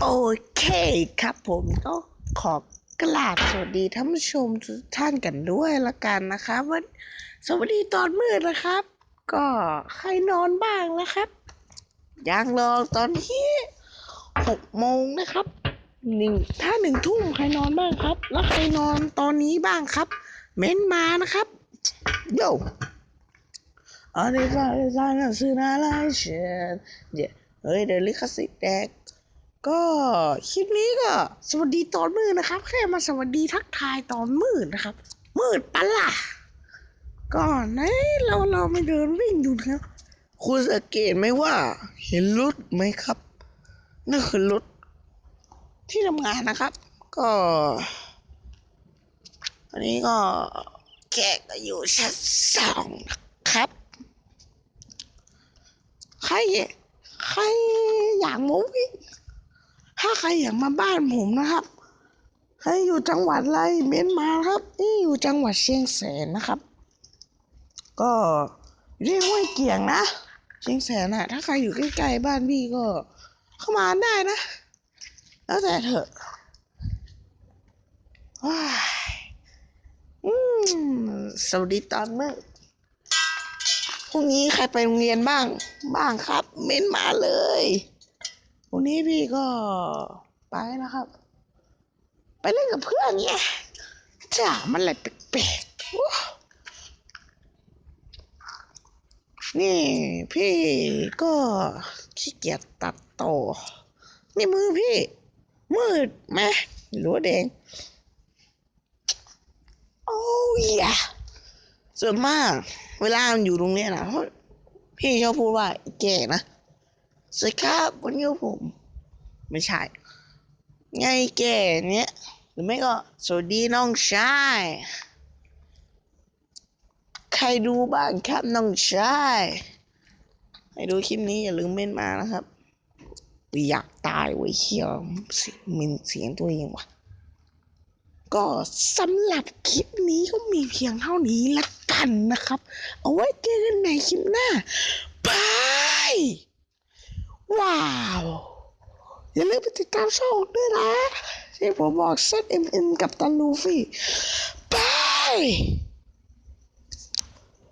โอเคครับผมก็ขอกราบสวัสดีท่านผู้ชมทุกท่านกันด้วยละกันนะครับวันสวัสดีตอนมืดนะครับ ก็ใครนอนบ้างนะครับยังรอตอนที่หกโมงนะครับหนึ่งถ้าหนึ่งทุ่มใครนอนบ้างครับ แล้วใครนอนตอนนี้บ้างครับ เม้นมานะครับโยอะไรบ้างอะไรบ้างซื้ออะไรเชียเดี๋ยวเฮ้ยเดี๋ยวลิขสิทธิ์แดก ก็คลิปนี้ก็สวัสดีตอนมืดนะครับ แค่มาสวัสดีทักทายตอนมืดนะครับ มืดปะล่ะก่อนไหนเราเราไม่เดินวิ่งอยู่นะครับ คุณสังเกตไหมว่า เห็นรถไหมครับนั่นคือรถที่ทำงานนะครับ ก็อันนี้ก็แกก็อยู่ชั้นสองนะครับ ใคร ใครอยากมูวิ่ง ถ้าใครอยากมาบ้านผมนะครับ ใครอยู่จังหวัดอะไรเม้นมาครับ นี่อยู่จังหวัดเชียงแสนนะครับ ก็อยู่ที่ห้วยเกียงนะ เชียงแสนอะถ้าใครอยู่ใกล้ๆบ้านพี่ก็ เข้ามาได้นะ แล้วแต่เถอะว้ายอืมสวัสดีตอนเมื่อพรุ่งนี้ใครไปโรงเรียนบ้าง บ้างครับ เม้นมาเลย วันนี้พี่ก็ไปนะครับ ไปเล่นกับเพื่อนไงจ้ามันอะไรแปลกๆนี่พี่ก็ขี้เกียจตัดต่อ นี่มือพี่ มืดไหมหรือว่าแดง โอ้ยะส่วนมาก เวลามันอยู่ตรงเนี้ยนะเพราะพี่ชอบพูดว่าแก่นะ สวัสดีครับวันนี้ผม ไม่ใช่ ไงแก่เนี้ยหรือไม่ก็ สวัสดีน้องชาย ใครดูบ้างครับน้องชายใครดูคลิปนี้อย่าลืมเม้นมานะครับอยากตายเว้เฮียเสียงมินเสียงตัวเองว่ะ ก็สำหรับคลิปนี้ก็มีเพียงเท่านี้ละกันนะครับ เอาไว้เจอกันในคลิปหน้าบาย ว้าว อย่าลืมไปติดตามช่องด้วยนะ ที่ผมบอกเซตอินอินกับตันลูฟี่บาย